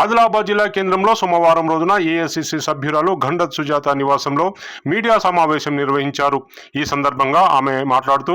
ఆదిలాబాద్ జిల్లా కేంద్రంలో సోమవారం రోజున ఏఐసిసి సభ్యురాలు గండత్ సుజాత నివాసంలో మీడియా సమావేశం నిర్వహించారు. ఈ సందర్భంగా ఆమె మాట్లాడుతూ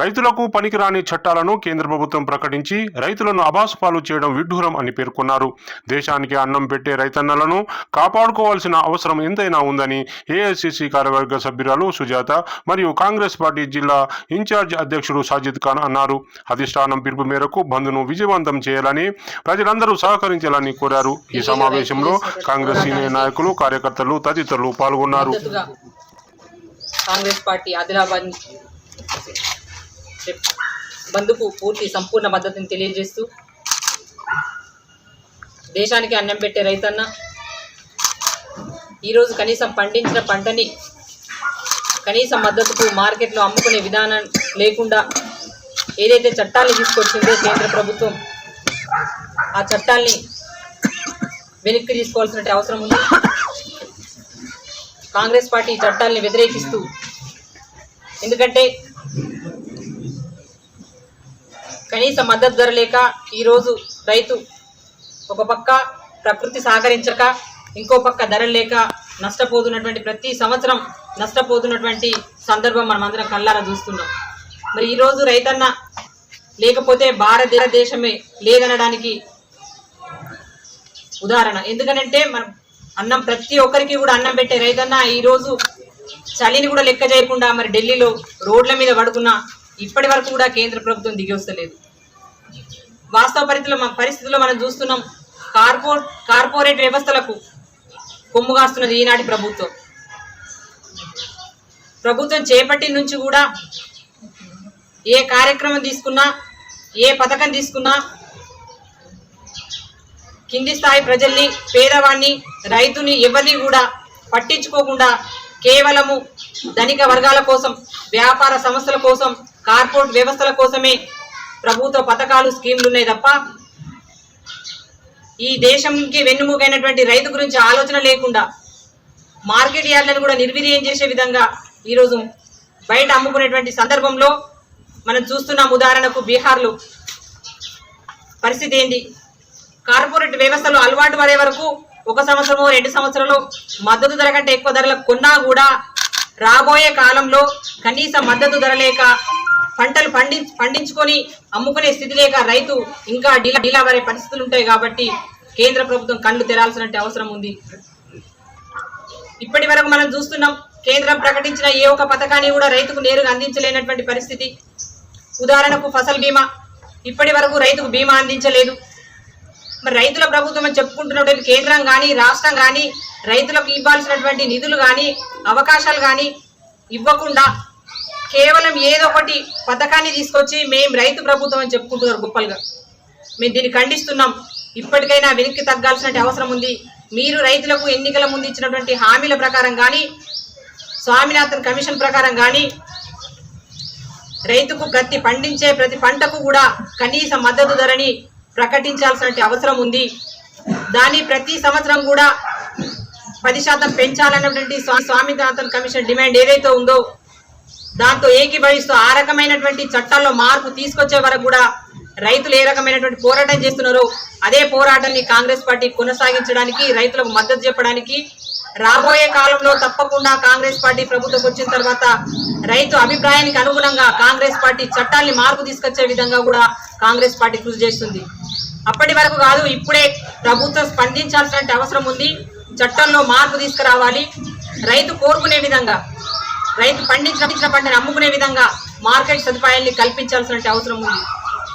రైతులకు పనికిరాని చట్టాలను కేంద్ర ప్రభుత్వం ప్రకటించి రైతులను అబాసుపాలు చేయడం విడ్డూరం అని పేర్కొన్నారు. దేశానికి అన్నం పెట్టే రైతన్నలను కాపాడుకోవాల్సిన అవసరం ఎంతైనా ఉందని ఏఐసిసి కార్యవర్గ సభ్యురాలు సుజాత మరియు కాంగ్రెస్ పార్టీ జిల్లా ఇన్ఛార్జ్ అధ్యక్షుడు సాజిద్ ఖాన్ అన్నారు. అధిష్టానం పిలుపు మేరకు బంద్ను విజయవంతం చేయాలని ప్రజలందరూ సహకరించాలని కోరారు. ఈ సమావేశంలో కాంగ్రెస్ సీనియర్ నాయకులు కార్యకర్తలు తదితరులు పాల్గొన్నారు. కాంగ్రెస్ పార్టీ ఆదిలాబాద్ బంధుకు పూర్తి సంపూర్ణ మద్దతుని తెలియజేస్తూ దేశానికి అన్నం పెట్టే రైతన్న ఈరోజు కనీసం పండించిన పంటని కనీసం మద్దతుకు మార్కెట్లో అమ్ముకునే విధానం లేకుండా ఏదైతే చట్టాలు తీసుకొచ్చిందో కేంద్ర ప్రభుత్వం ఆ చట్టాల్ని వెనక్కి తీసుకోవాల్సిన అవసరం ఉంది. కాంగ్రెస్ పార్టీ చట్టాలని వ్యతిరేకిస్తూ ఎందుకంటే కనీస మద్దతు ధర లేక ఈరోజు రైతు ఒక పక్క ప్రకృతి సహకరించక ఇంకో పక్క ధరలు లేక నష్టపోతున్నటువంటి ప్రతి సంవత్సరం నష్టపోతున్నటువంటి సందర్భం మనం అందరం కళ్ళారా చూస్తున్నాం. మరి ఈరోజు రైతన్న లేకపోతే భారతదేశమే లేదనడానికి ఉదాహరణ. ఎందుకనంటే మనం అన్నం ప్రతి ఒక్కరికి కూడా అన్నం పెట్టే రైతన్న ఈరోజు చలిని కూడా లెక్క చేయకుండా మరి ఢిల్లీలో రోడ్ల మీద పడుకున్న ఇప్పటి వరకు కూడా కేంద్ర ప్రభుత్వం దిగి వస్తలేదు. వాస్తవ పరిధిలో మన పరిస్థితుల్లో మనం చూస్తున్నాం. కార్పో కార్పొరేట్ వ్యవస్థలకు కొమ్ము కాస్తున్నది ఈనాటి ప్రభుత్వం. ప్రభుత్వం చేపట్టి నుంచి కూడా ఏ కార్యక్రమం తీసుకున్నా ఏ పథకం తీసుకున్నా కింది స్థాయి ప్రజల్ని పేదవాణ్ణి రైతుని ఎవరిని కూడా పట్టించుకోకుండా కేవలము ధనిక వర్గాల కోసం వ్యాపార సంస్థల కోసం కార్పొరేట్ వ్యవస్థల కోసమే ప్రభుత్వ పథకాలు స్కీమ్లు ఉన్నాయి తప్ప ఈ దేశంకి వెన్నుముకైనటువంటి రైతు గురించి ఆలోచన లేకుండా మార్కెట్ యార్డ్లను కూడా నిర్వీర్యం చేసే విధంగా ఈరోజు బయట అమ్ముకునేటువంటి సందర్భంలో మనం చూస్తున్నాం ఉదాహరణకు బీహార్లో పరిస్థితి ఏంటి? కార్పొరేట్ వ్యవస్థలు అలవాటు పడే వరకు ఒక సంవత్సరమో రెండు సంవత్సరాలు మద్దతు ధర కంటే ఎక్కువ ధరలకు కొన్నా కూడా రాబోయే కాలంలో కనీస మద్దతు ధర లేక పంటలు పండి పండించుకొని అమ్ముకునే స్థితి లేక రైతు ఇంకా డీలా డీలా పడే పరిస్థితులు ఉంటాయి కాబట్టి కేంద్ర ప్రభుత్వం కళ్ళు తెరాల్సిన అవసరం ఉంది. ఇప్పటి వరకు మనం చూస్తున్నాం కేంద్రం ప్రకటించిన ఏ ఒక్క పథకాన్ని కూడా రైతుకు నేరుగా అందించలేనటువంటి పరిస్థితి. ఉదాహరణకు ఫసల్ బీమా. ఇప్పటి వరకు రైతుకు బీమా అందించలేదు. మరి రైతుల ప్రభుత్వం అని చెప్పుకుంటున్నటువంటి కేంద్రం కానీ రాష్ట్రం కానీ రైతులకు ఇవ్వాల్సినటువంటి నిధులు కానీ అవకాశాలు కానీ ఇవ్వకుండా కేవలం ఏదో ఒకటి పథకాన్ని తీసుకొచ్చి మేము రైతు ప్రభుత్వం అని చెప్పుకుంటున్నారు గొప్పలుగా. మేము దీన్ని ఖండిస్తున్నాం. ఇప్పటికైనా వెనక్కి తగ్గాల్సిన అవసరం ఉంది. మీరు రైతులకు ఎన్నికల ముందు ఇచ్చినటువంటి హామీల ప్రకారం కానీ స్వామినాథన్ కమిషన్ ప్రకారం కానీ రైతుకు ప్రతి పండించే ప్రతి పంటకు కూడా కనీస మద్దతు ధరని ప్రకటించాల్సిన అవసరం ఉంది. దాని ప్రతి సంవత్సరం కూడా పది శాతం పెంచాలన్నటువంటి స్వా- స్వామినాథన్ కమిషన్ డిమాండ్ ఏదైతే ఉందో దాంతో ఏకీభవిస్తూ ఆ రకమైనటువంటి చట్టాల్లో మార్పు తీసుకొచ్చే వరకు కూడా రైతులు ఏ రకమైనటువంటి పోరాటం చేస్తున్నారో అదే పోరాటాన్ని కాంగ్రెస్ పార్టీ కొనసాగించడానికి రైతులకు మద్దతు చెప్పడానికి రాబోయే కాలంలో తప్పకుండా కాంగ్రెస్ పార్టీ ప్రభుత్వం వచ్చిన తర్వాత రైతు అభిప్రాయానికి అనుగుణంగా కాంగ్రెస్ పార్టీ చట్టాల్ని మార్పు తీసుకొచ్చే విధంగా కూడా కాంగ్రెస్ పార్టీ కృషి చేస్తుంది. అప్పటి వరకు కాదు ఇప్పుడే ప్రభుత్వం స్పందించాల్సిన అవసరం ఉంది. చట్టంలో మార్పు తీసుకురావాలి. రైతు కోరుకునే విధంగా రైతు పండించిన పండించిన పంటను అమ్ముకునే విధంగా మార్కెట్ సదుపాయాల్ని కల్పించాల్సిన అవసరం ఉంది.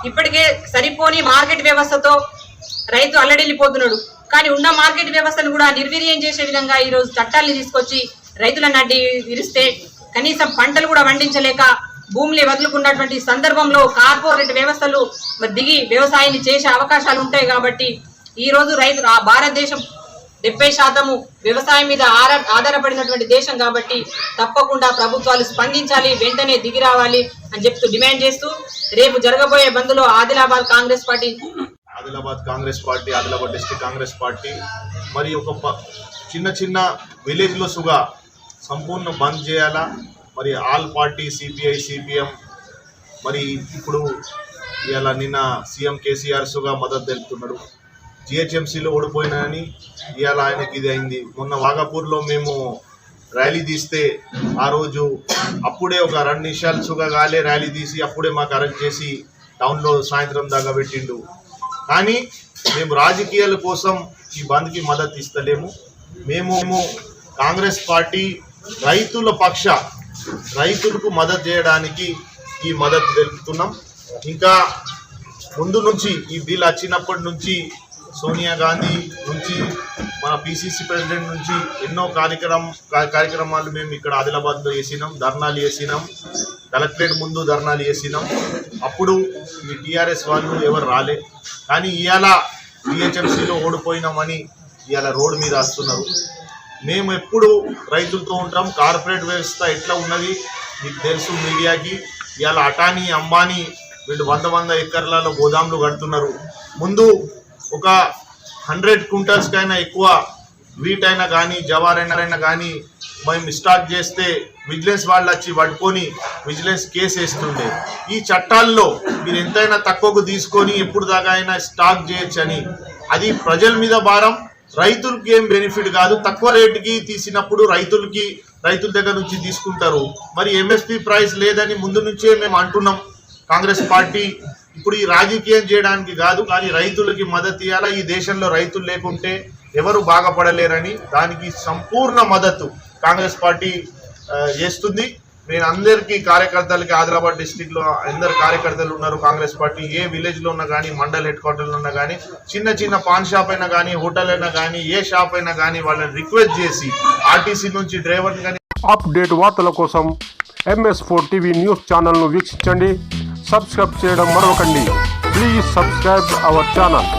ఇప్పటికే సరిపోని మార్కెట్ వ్యవస్థతో రైతు అల్లడిల్లిపోతున్నాడు. కానీ ఉన్న మార్కెట్ వ్యవస్థను కూడా నిర్వీర్యం చేసే విధంగా ఈరోజు రోజు చట్టాల్ని తీసుకొచ్చి రైతులను అడ్డి విరిస్తే కనీసం పంటలు కూడా పండించలేక భూములు వదులుకున్నటువంటి సందర్భంలో కార్పొరేట్ వ్యవస్థలు దిగి వ్యవసాయాన్ని చేసే అవకాశాలు ఉంటాయి కాబట్టి ఈరోజు రైతు ఆ భారతదేశం డెబ్బై శాతము వ్యవసాయం మీద ఆధారపడినటువంటి దేశం కాబట్టి తప్పకుండా ప్రభుత్వాలు స్పందించాలి వెంటనే దిగి రావాలి అని చెప్తూ డిమాండ్ చేస్తూ రేపు జరగబోయే బంద్లో Adilabad Congress party. Adilabad Congress party Adilabad district Congress party మరి ఒక చిన్న చిన్న విలేజ్లో సుగా సంపూర్ణ బంద్ చేయాలా? మరి ఆల్ పార్టీ సిపిఐ సిపిఎం మరి ఇప్పుడు ఇలా నిన్న సీఎం కేసీఆర్ సుగా మద్దతు తెలుపుతున్నాడు జిహెచ్ఎంసీలో ఓడిపోయినాయని ఇవాళ ఆయనకి ఇది అయింది. మొన్న వాగాపూర్లో మేము ర్యాలీ తీస్తే ఆ రోజు అప్పుడే ఒక రెండు నిమిషాలు సుగా ర్యాలీ తీసి అప్పుడే మాకు అరెస్ట్ చేసి టౌన్లో సాయంత్రం దాకా పెట్టిండు. కానీ మేము రాజకీయాల కోసం ఈ బంద్కి మద్దతు ఇస్తలేము. మేము మేము కాంగ్రెస్ పార్టీ రైతుల పక్ష రైతులకు మద్దతు చేయడానికి ఈ మద్దతు తెలుపుతున్నాం. ఇంకా ముందు నుంచి ఈ బిల్ వచ్చినప్పటి నుంచి సోనియా గాంధీ నుంచి మన పిసిసి ప్రెసిడెంట్ నుంచి ఎన్నో కార్యక్రమం కార్యక్రమాలు మేము ఇక్కడ ఆదిలాబాద్లో వేసినాం ధర్నాలు వేసినాం కలెక్టరేట్ ముందు ధర్నాలు వేసినాం అప్పుడు ఈ టీఆర్ఎస్ వాళ్ళు ఎవరు రాలే. కానీ ఇవాళ బిహెచ్ఎంసీలో ఓడిపోయినామని ఇవాళ రోడ్డు మీద వస్తున్నారు. మేము ఎప్పుడు రైతులతో ఉంటాం కార్పొరేట్ వ్యవస్థ ఎట్లా ఉన్నది మీకు తెలుసు మీడియాకి. ఇవాళ అటానీ అంబానీ వీళ్ళు వంద వంద ఎకర్లలో గోదాములు కడుతున్నారు. ముందు ఒక హండ్రెడ్ క్వింటల్స్కైనా ఎక్కువ వీట్ అయినా కానీ జవార్ అయినా కానీ మేము స్టార్ట్ చేస్తే విజిలెన్స్ వాళ్ళు వచ్చి పట్టుకొని విజిలెన్స్ కేసు వేస్తుండే. ఈ చట్టాల్లో మీరు ఎంతైనా తక్కువకు తీసుకొని ఎప్పుడు దాకా అయినా స్టాక్ చేయొచ్చని. అది ప్రజల మీద భారం రైతులకి ఏం బెనిఫిట్ కాదు. తక్కువ రేటుకి తీసినప్పుడు రైతులకి రైతుల దగ్గర నుంచి తీసుకుంటారు. మరి ఎంఎస్పి ప్రైస్ లేదని ముందు నుంచే మేము అంటున్నాం. కాంగ్రెస్ పార్టీ ఇప్పుడు ఈ రాజకీయం చేయడానికి కాదు కానీ రైతులకి మద్దతు ఇవ్వాలా ఈ దేశంలో రైతులు లేకుంటే ఎవరు బాగుపడలేరని దానికి సంపూర్ణ మద్దతు కాంగ్రెస్ పార్టీ చేస్తుంది. నేను అందరికీ కార్యకర్తలకి ఆదిలాబాద్ డిస్టిక్లో అందరు కార్యకర్తలు ఉన్నారు. కాంగ్రెస్ పార్టీ ఏ విలేజ్లో ఉన్నా కానీ మండల్ హెడ్ క్వార్టర్లో ఉన్నా కానీ చిన్న చిన్న పాన్ షాప్ అయినా కానీ హోటల్ అయినా కానీ ఏ షాప్ అయినా కానీ వాళ్ళని రిక్వెస్ట్ చేసి ఆర్టీసీ నుంచి డ్రైవర్ని కానీ అప్డేట్ వార్తల కోసం ఎంఎస్ ఫోర్ టీవీ న్యూస్ ఛానల్ను వీక్షించండి. సబ్స్క్రైబ్ చేయడం మరవకండి ప్లీజ్ సబ్స్క్రైబ్ అవర్ ఛానల్